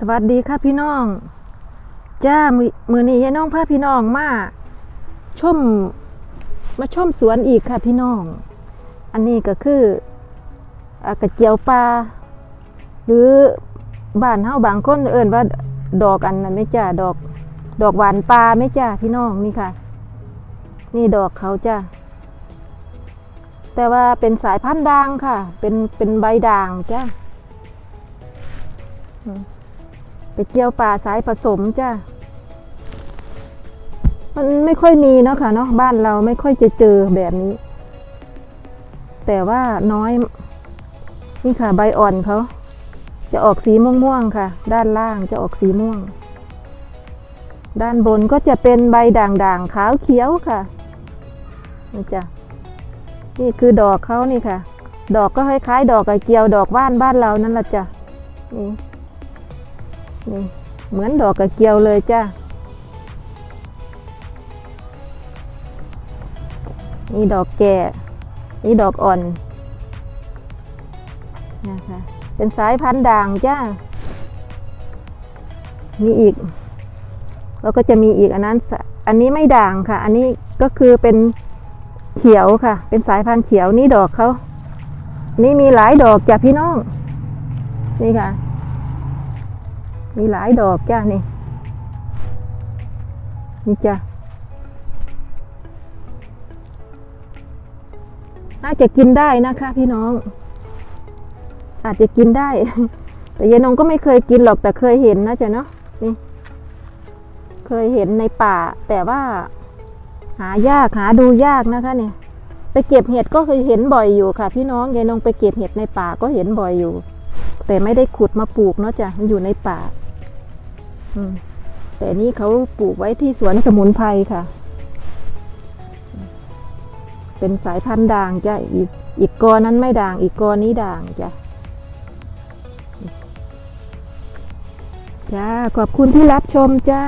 สวัสดีค่ะพี่น้อง จ้า มือนี้ยายน้องพาพี่น้องมา ชม มาชมสวนอีกค่ะพี่น้อง อันนี้ก็คือกระเจียวปลาหรือบ้านเฮาบางคนเอิ่นว่าดอกอันนั้นไม่จ้าดอก ดอกหวานปลาไม่จ้าพี่น้องนี่ค่ะ นี่ดอกเขาจ้าแต่ว่าเป็นสายพันธุ์ด่างค่ะ เป็นเป็นใบด่างจ้า ไปเกี่ยวป่าสายผสมจ้ามันไม่ค่อยมีเนาะค่ะเนาะบ้านเราไม่ค่อยจะเจอแบบนี้ แต่ว่าน้อย นี่ค่ะใบอ่อนเขาจะออกสีม่วงๆค่ะ ด้านล่างจะออกสีม่วง ด้านบนก็จะเป็นใบด่างๆขาวเขียวค่ะนี่จ้ะนี่คือดอกเขานี่ค่ะ ดอกก็คล้ายๆดอกกระเจียวดอกว่านบ้านเรานั่นแหละจ้ะนี่ นี่เหมือนดอกกระเจียวเลยจ้านี่ดอกแก่นี่ดอกอ่อนนะคะเป็นสายพันธุ์ด่างจ้ามีอีก แล้วก็จะมีอีกอันนั้น อันนี้ไม่ด่างค่ะ อันนี้ก็คือเป็นเขียวค่ะ เป็นสายพันธุ์เขียวนี่ดอกเขานี่มีหลายดอกจ้ะพี่น้อง นี่ค่ะ มีหลายดอกจ้านี่ นี่จ้ะน่าจะกินได้นะคะพี่น้อง อาจจะกินได้ แต่ยายนงก็ไม่เคยกินหรอกแต่เคยเห็นนะจ๊ะเนาะนี่ เคยเห็นในป่า แต่ว่า หายากหาดูยากนะคะเนี่ยไปเก็บเห็ดก็เคยเห็นบ่อยอยู่ค่ะ พี่น้องยายนงไปเก็บเห็ดในป่าก็เห็นบ่อยอยู่ แต่ไม่ได้ขุดมาปลูกเนาะจ้ะมันอยู่ในป่าแต่นี่เขาปลูกไว้ที่สวนสมุนไพรค่ะ เป็นสายพันธุ์ด่างจ้ะอีกอีกกอนั้นไม่ด่าง อีกกอนี้ด่างจ้ะจ้าขอบคุณที่รับชมจ้า